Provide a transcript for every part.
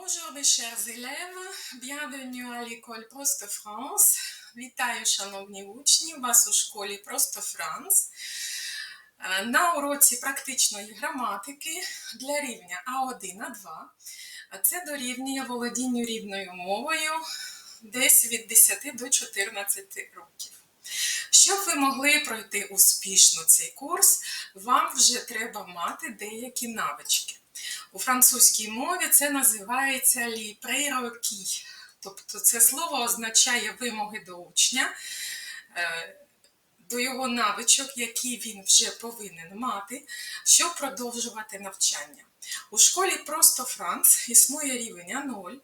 Bonjour mes chers élèves, bienvenue à l'école Просто France. Вітаю, шановні учні, вас у школі Просто Франц. Е, На уроці практичної граматики для рівня А1, А2. А Це дорівнює володінню рідною мовою десь від 10 до 14 років. Щоб ви могли пройти успішно цей курс, вам вже треба мати деякі навички. У французькій мові це називається «les prérequis». Тобто це слово означає вимоги до учня, е, до його навичок, які він вже повинен мати, щоб продовжувати навчання. У школі просто Франц існує рівень А0,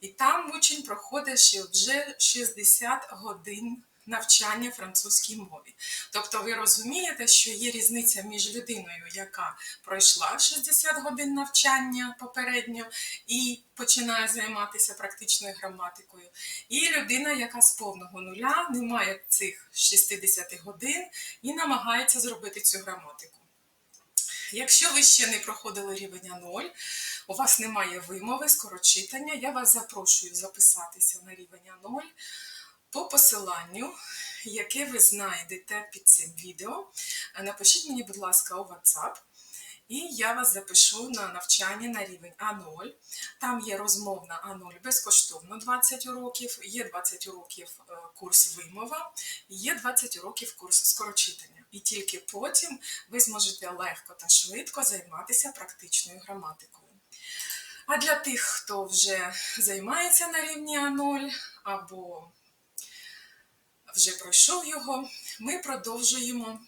і там учень проходить вже 60 годин навчання французькій мові. Тобто ви розумієте, що є різниця між людиною, яка пройшла 60 годин навчання попередньо і починає займатися практичною граматикою, і людина, яка з повного нуля не має цих 60 годин і намагається зробити цю граматику. Якщо ви ще не проходили рівень 0, у вас немає вимови, скорочитання, я вас запрошую записатися на рівень 0 по посиланню, яке ви знайдете під цим відео. Напишіть мені, будь ласка, у WhatsApp. І я вас запишу на навчання на рівень А0. Там є розмовна А0 безкоштовно 20 уроків, є 20 уроків е, курс вимова, є 20 уроків курс скорочитання. І тільки потім ви зможете легко та швидко займатися практичною граматикою. А для тих, хто вже займається на рівні А0 або вже пройшов його, ми продовжуємо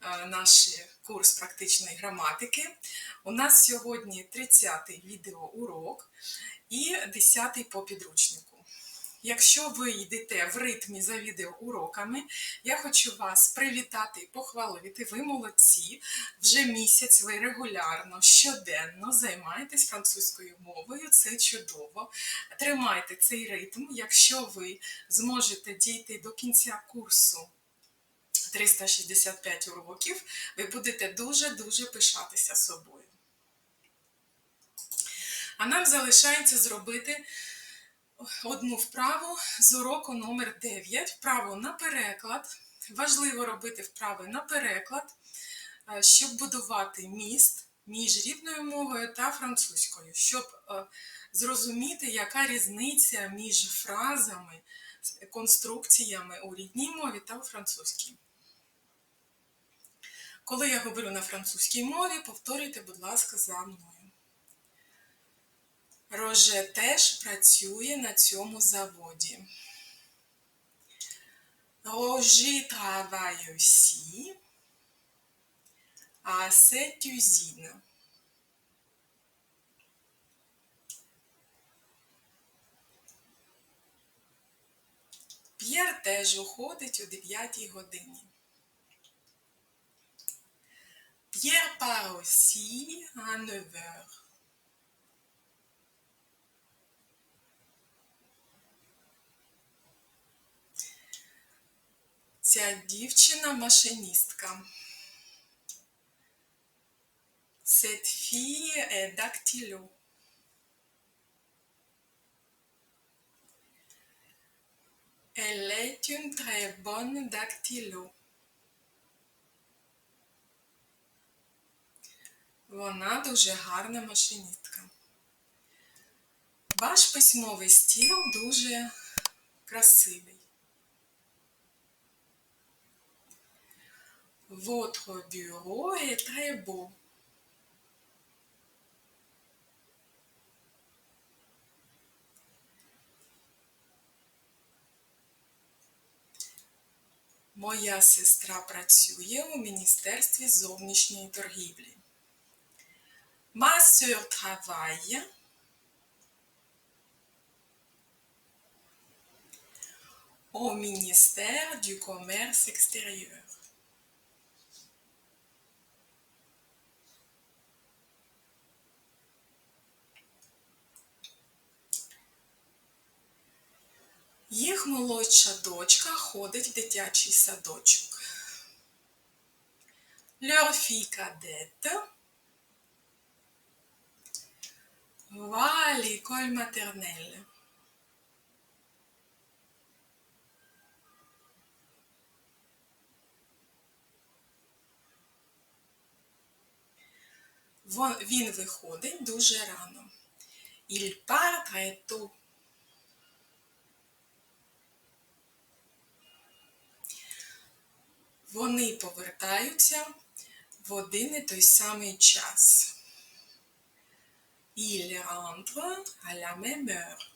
е, наш курс практичної граматики. У нас сьогодні 30-й відеоурок і 10-й по підручнику. Якщо ви йдете в ритмі за відеоуроками, я хочу вас привітати і похвалити. Ви молодці. Вже місяць ви регулярно, щоденно займаєтесь французькою мовою. Це чудово. Тримайте цей ритм. Якщо ви зможете дійти до кінця курсу 365 уроків, ви будете дуже-дуже пишатися собою. А нам залишається зробити одну вправу з уроку номер 9 вправу на переклад. Важливо робити вправи на переклад, е, щоб будувати міст між рідною мовою та французькою, щоб е, зрозуміти, яка різниця між фразами, конструкціями у рідній мові та у французькій. Коли я говорю на французькій мові, повторюйте, будь ласка, за мною. Роже теж працює на цьому заводі. Roger travaille aussi à cette usine. П'єр теж уходить о 9 годині. Pierre part aussi à 9 heures. Ця дівчина машиністка. Cette fille est dactylo. Elle est une très bonne dactylo. Вона дуже гарна машиністка. Ваш письмовий стіл дуже красивий. Votre bureau est très beau. Моя сестра працює у Міністерстві зовнішньої торгівлі. Ma sœur travaille au ministère du commerce extérieur. Їх молодша дочка ходить в дитячий садочок. Leur fille cadette va à l'école maternelle. Він виходить дуже рано. Il part très tôt. Вони повертаються в один і той самий час. Il rentre à la même heure.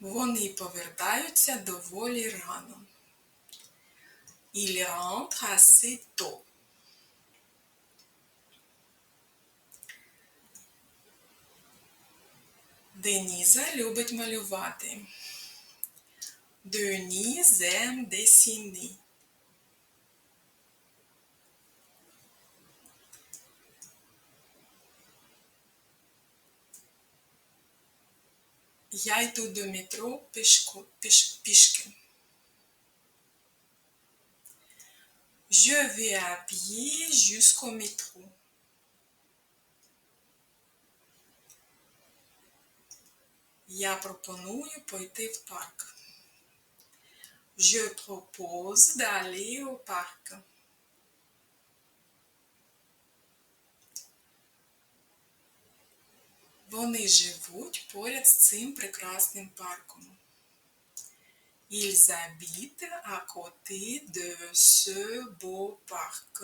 Вони повертаються доволі рано. Il rentre assez tôt. Деніза любить малювати. Denise aime dessiner. Я йду до метро пішку, піш, пішки. Je vais à pied jusqu'au métro. Я пропоную пойти в парк. Je propose d'aller au parc. Вони живуть поряд з цим прекрасним парком. Ils habitent à côté de ce beau parc.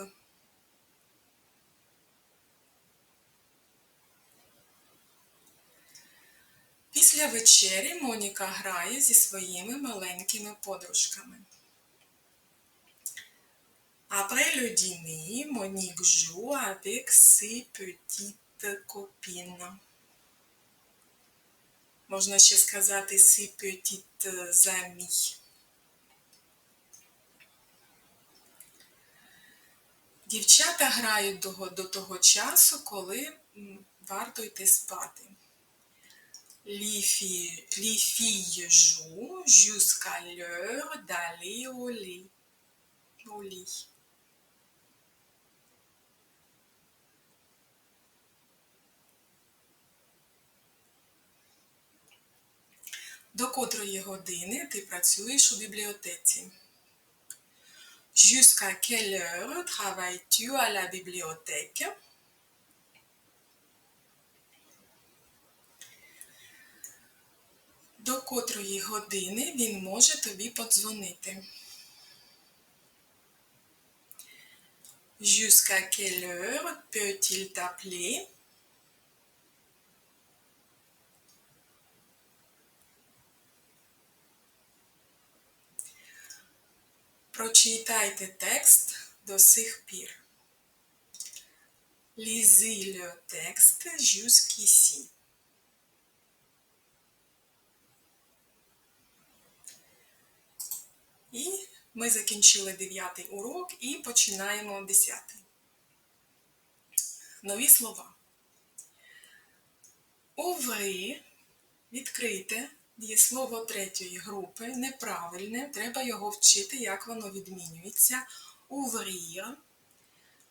Після вечері Моніка грає зі своїми маленькими подружками. Après le dîner, Monique joue avec ses petites copines. Можна ще сказати ses petites amies. Дівчата грають до, того часу, коли варто йти спати. Les filles, les filles jouent jusqu'à l'heure d'aller au lit. Au lit. До котрої години ти працюєш у бібліотеці? Jusqu'à quelle heure travailles-tu à la bibliothèque? До котрої години він може тобі подзвонити? Jusqu'à quelle heure peut-il t'appeler? Прочитайте текст до сих пір. Lisez le texte jusqu'ici. І ми закінчили дев'ятий урок і починаємо десятий. Нові слова. Оври відкрите дієслово третьої групи, неправильне, треба його вчити, як воно відмінюється. Ouvrir,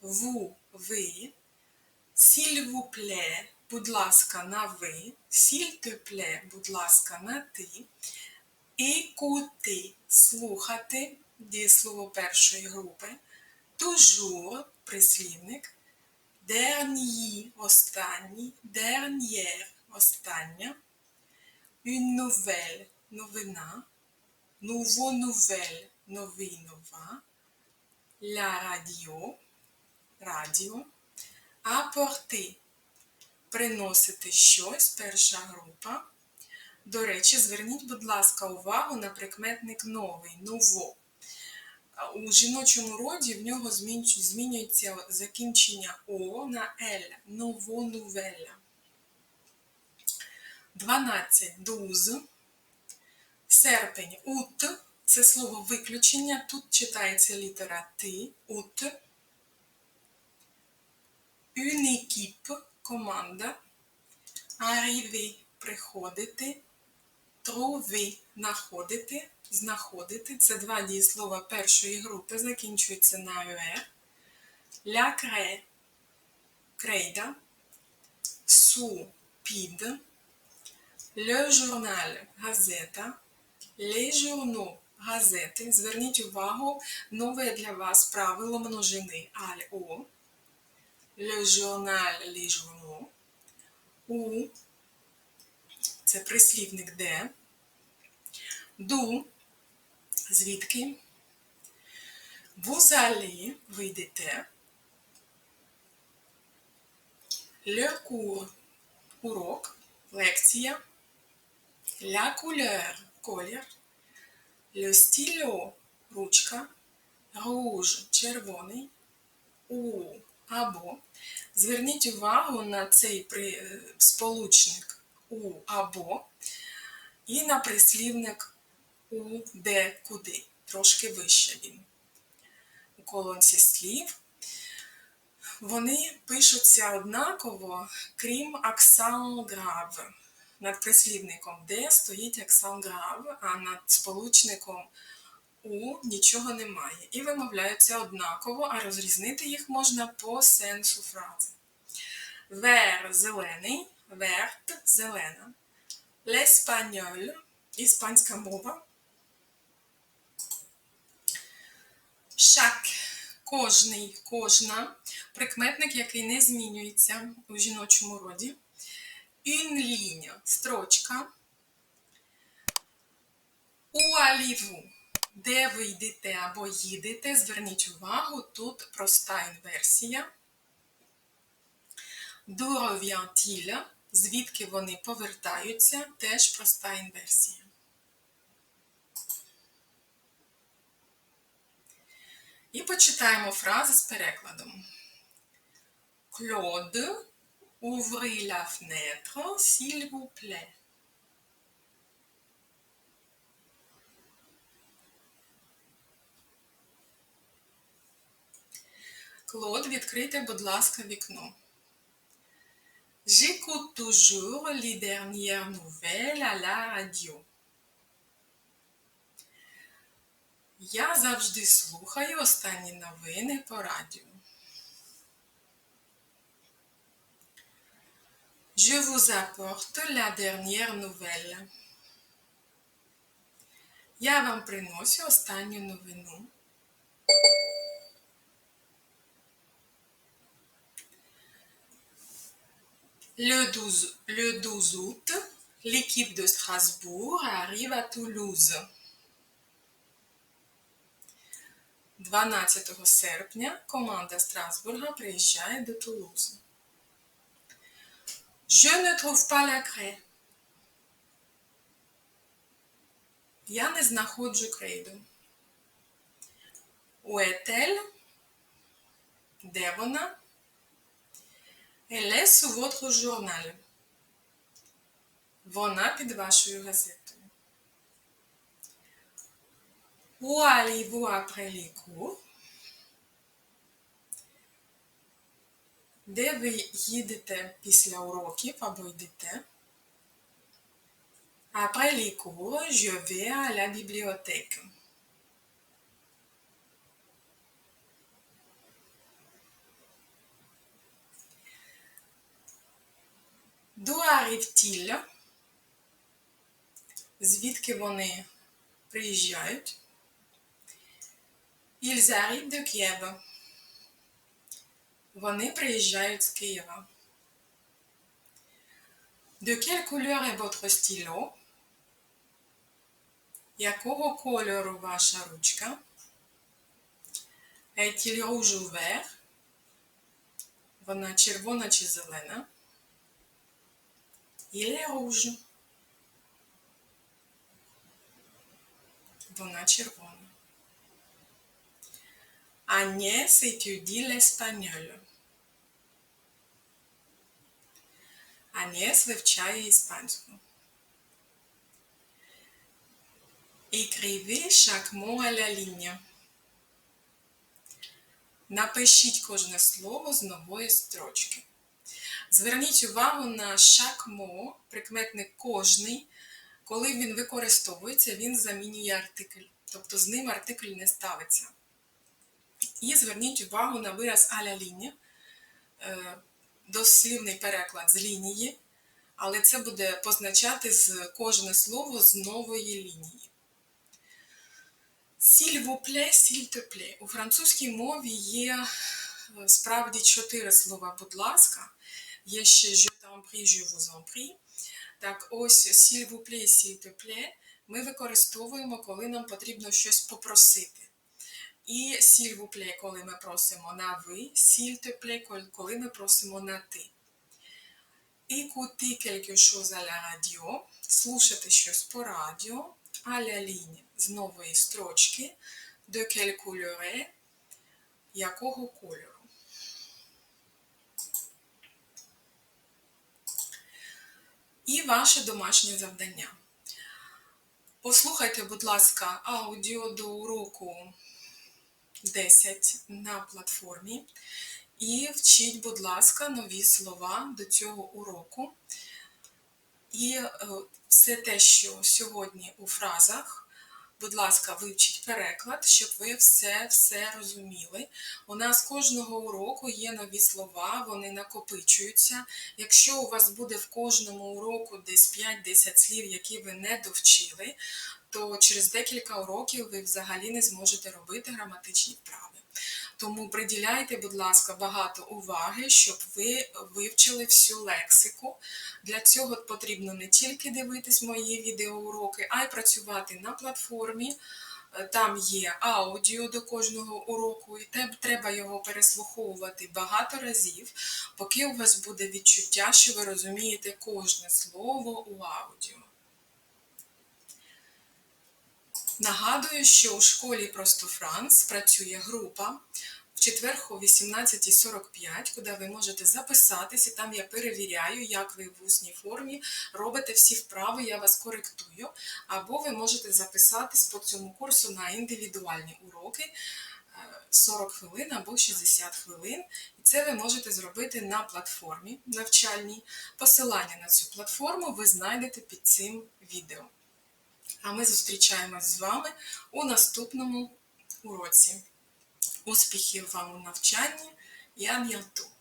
vous, ви, plaît, будь ласка, на ви, plaît, будь ласка, на ти, écouter, слухати, дієслово першої групи, toujours, прислівник, dernier, останній, dernière, остання, une новина, nouveau nouvelle, новий нова, la radio, радіо, apporter, приносити щось, перша група. До речі, зверніть, будь ласка, увагу на прикметник новий, ново. У жіночому роді в нього змінюється- закінчення О на Л, ново новеля. 12. Дуз. Серпень. Ут. Це слово виключення. Тут читається літера Т. Ут. Équipe. Команда. Arriver. Приходити. Trouver. Находити. Знаходити. Це два дієслова першої групи. Закінчуються на ЮР. La craie, крейда, су, під, le journal, газета, les journaux, газети. Зверніть увагу, нове для вас правило множини аль-о. Le journal, les journaux. У це прислівник де. Ду звідки. Vous allez, ви йдете. Урок, лекція. La couleur колір. Le stylo ручка. Rouge червоний. У або. Зверніть увагу на цей е, сполучник у або і на прислівник у де куди. Трошки вище він. У колонці слів вони пишуться однаково, крім аксан грав. Над прислівником де стоїть аксан грав, а над сполучником у нічого немає. І вимовляються однаково, а розрізнити їх можна по сенсу фрази. Вер зелений, верт зелена. L'espagnol іспанська мова. Шак кожний, кожна, прикметник, який не змінюється у жіночому роді. Une – строчка. У аліву, де ви йдете або їдете, зверніть увагу, тут проста інверсія. D'où revient-il? Звідки вони повертаються, теж проста інверсія. І почитаємо фрази з перекладом. Claude, ouvrez la fenêtre, s'il vous. Клод, відкрийте, будь ласка, вікно. J'écoute toujours les dernières nouvelles à la radio. Я завжди слухаю останні новини по радіо. Je vous apporte la dernière nouvelle. Я вам приносю останню новину. Le 12, le 12 août, l'équipe de Strasbourg arrive à Toulouse. 12 серпня команда Страсбурга приїжджає до Тулузи. Je ne trouve pas la craie. Я не знаходжу крейду. Où est-elle? Де вона? Elle est sous votre journal. Вона під вашою газетою. Où allez-vous après les cours? Де ви їдете після уроків або йдете? Après les cours, je vais à la bibliothèque. D'où arrive-t-il? Звідки вони приїжджають? Ils arrivent de Kiev. Вони приїжджають з Києва. De quelle couleur est votre stylo? Якого кольору ваша ручка? Est-il rouge ou vert? Вона червона чи зелена? Il est rouge. Вона червона. Agnès étudie l'espagnol. Agnès вивчає іспанську. Écrivez chaque mot à la. Напишіть кожне слово з нової строчки. Зверніть увагу на шакмо, прикметник кожний. Коли він використовується, він замінює артикль. Тобто з ним артикль не ставиться. І зверніть увагу на вираз la ligne, е, дослівний переклад з лінії, але це буде позначати з кожне слово з нової лінії. Plaît, s'il te plaît. У французькій мові є е, справді чотири слова, будь ласка. Є ще je t'en prie, je vous. Так, ось s'il vous plaît, s'il ми використовуємо, коли нам потрібно щось попросити. І s'il vous коли ми просимо на ви, s'il te коли- ми просимо на ти. Écouter quelque chose à la radio, слушати щось по радіо, la ligne з нової строчки, de quelle couleur якого кольору. І ваше домашнє завдання. Послухайте, будь ласка, аудіо до уроку 10 на платформі і вчіть, будь ласка, нові слова до цього уроку. І е, все те, що сьогодні у фразах, будь ласка, вивчіть переклад, щоб ви все, все розуміли. У нас кожного уроку є нові слова, вони накопичуються. Якщо у вас буде в кожному уроку десь 5-10 слів, які ви не довчили, то через декілька уроків ви взагалі не зможете робити граматичні вправи. Тому приділяйте, будь ласка, багато уваги, щоб ви вивчили всю лексику. Для цього потрібно не тільки дивитись мої відеоуроки, а й працювати на платформі. Там є аудіо до кожного уроку, і треба його переслуховувати багато разів, поки у вас буде відчуття, що ви розумієте кожне слово у аудіо. Нагадую, що у школі Просто Франц працює група в четвер о 18.45, куди ви можете записатися. Там я перевіряю, як ви в усній формі робите всі вправи, я вас коректую. Або ви можете записатись по цьому курсу на індивідуальні уроки е, 40 хвилин або 60 хвилин. І це ви можете зробити на платформі навчальній. Посилання на цю платформу ви знайдете під цим відео. А ми зустрічаємось з вами у наступному уроці. Успіхів вам у навчанні Я bientôt!